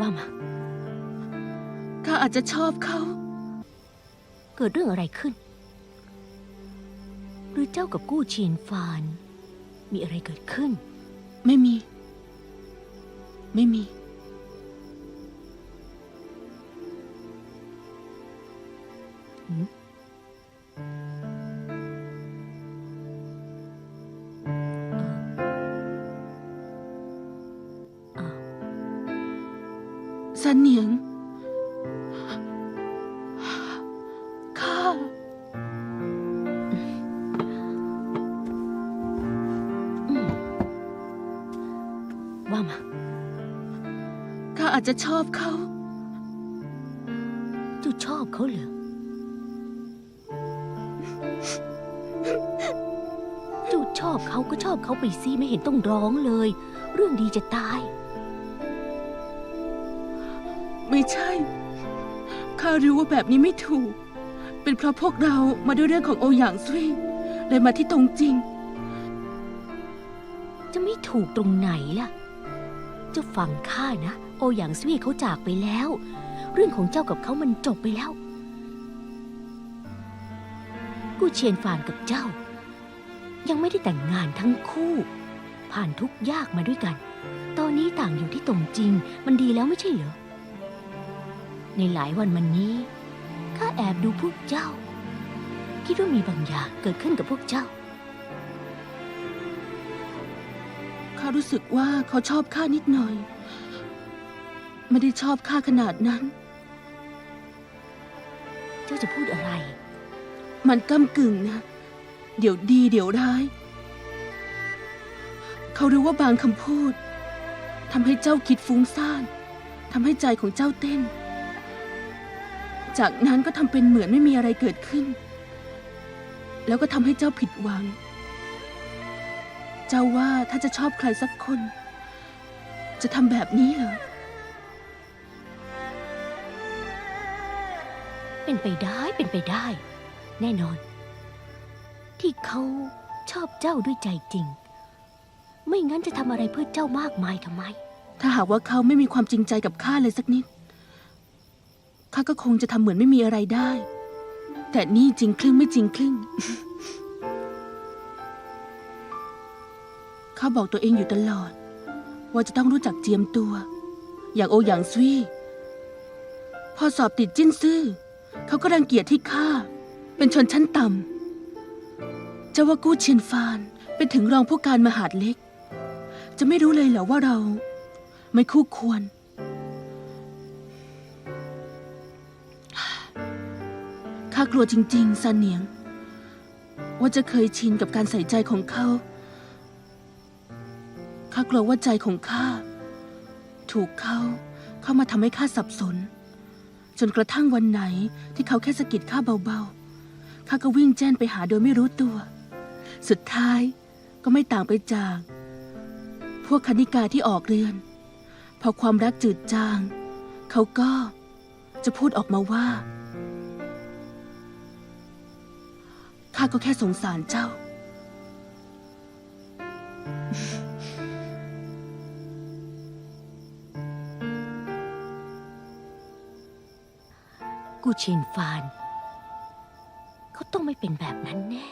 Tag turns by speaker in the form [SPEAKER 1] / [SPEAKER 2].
[SPEAKER 1] ว่ามา
[SPEAKER 2] ข้าอาจจะชอบเขา
[SPEAKER 1] เกิดเรื่องอะไรขึ้น หรือเจ้ากับกู้เชียนฟาน มีอะไรเกิดขึ้น
[SPEAKER 2] ไม่มี ไม่มี
[SPEAKER 1] หืม
[SPEAKER 2] ซันเหนียง ข้า
[SPEAKER 1] อืมว่ามา
[SPEAKER 2] ข้าอาจจะชอบเขา
[SPEAKER 1] เจ้าชอบเขาเหรอ เจ้าชอบเขาก็ชอบเขาไปสิไม่เห็นต้องร้องเลย เรื่องดีจะตาย
[SPEAKER 2] ไม่ใช่ ข้ารู้ว่าแบบนี้ไม่ถูก เป็นเพราะพวกเรามาด้วยเรื่องของโอหยางซุยเลยมาที่ตรงจริง
[SPEAKER 1] จะไม่ถูกตรงไหนล่ะ เจ้าฟังข้านะ โออย่างสวีเขาจากไปแล้ว เรื่องของเจ้ากับเขามันจบไปแล้ว กู้เชียนฟานกับเจ้า ยังไม่ได้แต่งงานทั้งคู่ ผ่านทุกยากมาด้วยกัน ตอนนี้ต่างอยู่ที่ตรงจริง มันดีแล้วไม่ใช่เหรอ ในหลายวันมานี้ ข้าแอบดูพวกเจ้า คิดว่ามีบางอย่างเกิดขึ้นกับพวกเจ้า
[SPEAKER 2] ข้ารู้สึกว่าเขาชอบข้านิดหน่อย ไม่ได้ชอบข้าขนาดนั้น
[SPEAKER 1] เจ้าจะพูดอะไร
[SPEAKER 2] มันก้ากึ่งนะ เดี๋ยวดีเดี๋ยวร้าย เขารู้ว่าบางคำพูดทำให้เจ้าคิดฟุ้งซ่านทำให้ใจของเจ้าเต้น จากนั้นก็ทำเป็นเหมือนไม่มีอะไรเกิดขึ้น แล้วก็ทำให้เจ้าผิดหวัง เจ้าว่าถ้าจะชอบใครสักคน จะทำแบบนี้เหรอ
[SPEAKER 1] เป็นไปได้เป็นไปได้ แน่นอน ที่เขาชอบเจ้าด้วยใจจริง ไม่งั้นจะทำอะไรเพื่อเจ้ามากมายทำไม
[SPEAKER 2] ถ้าหากว่าเขาไม่มีความจริงใจกับข้าเลยสักนิด ข้าก็คงจะทำเหมือนไม่มีอะไรได้ แต่นี่จริงครึ่งไม่จริงครึ่งเขาบอกตัวเองอยู่ตลอด ว่าจะต้องรู้จักเจียมตัว อย่างโอหยางซุยพอสอบติดจิ้นซื่อ เขาก็รังเกียจที่ข้าเป็นชนชั้นต่ำเจะว่ากู้เชียนฟานเป็นถึงรองผู้การมหาดเล็ก จะไม่รู้เลยเหรอว่าเรา ไม่คู่ควร ข้ากลัวจริง ๆซานเหนียง ว่าจะเคยชินกับการใส่ใจของเขา ข้ากลัวว่าใจของข้าถูกเขาเข้ามาทำให้ข้าสับสน จนกระทั่งวันไหนที่เขาแค่สะกิดข้าเบาๆ ข้าก็วิ่งแจ้นไปหาโดยไม่รู้ตัว สุดท้ายก็ไม่ต่างไปจาก พวกคณิกาที่ออกเรือน พอความรักจืดจาง เขาก็จะพูดออกมาว่า ข้าก็แค่สงสารเจ้า
[SPEAKER 1] กูเชียนฟาน เขาต้องไม่เป็นแบบนั้นแน่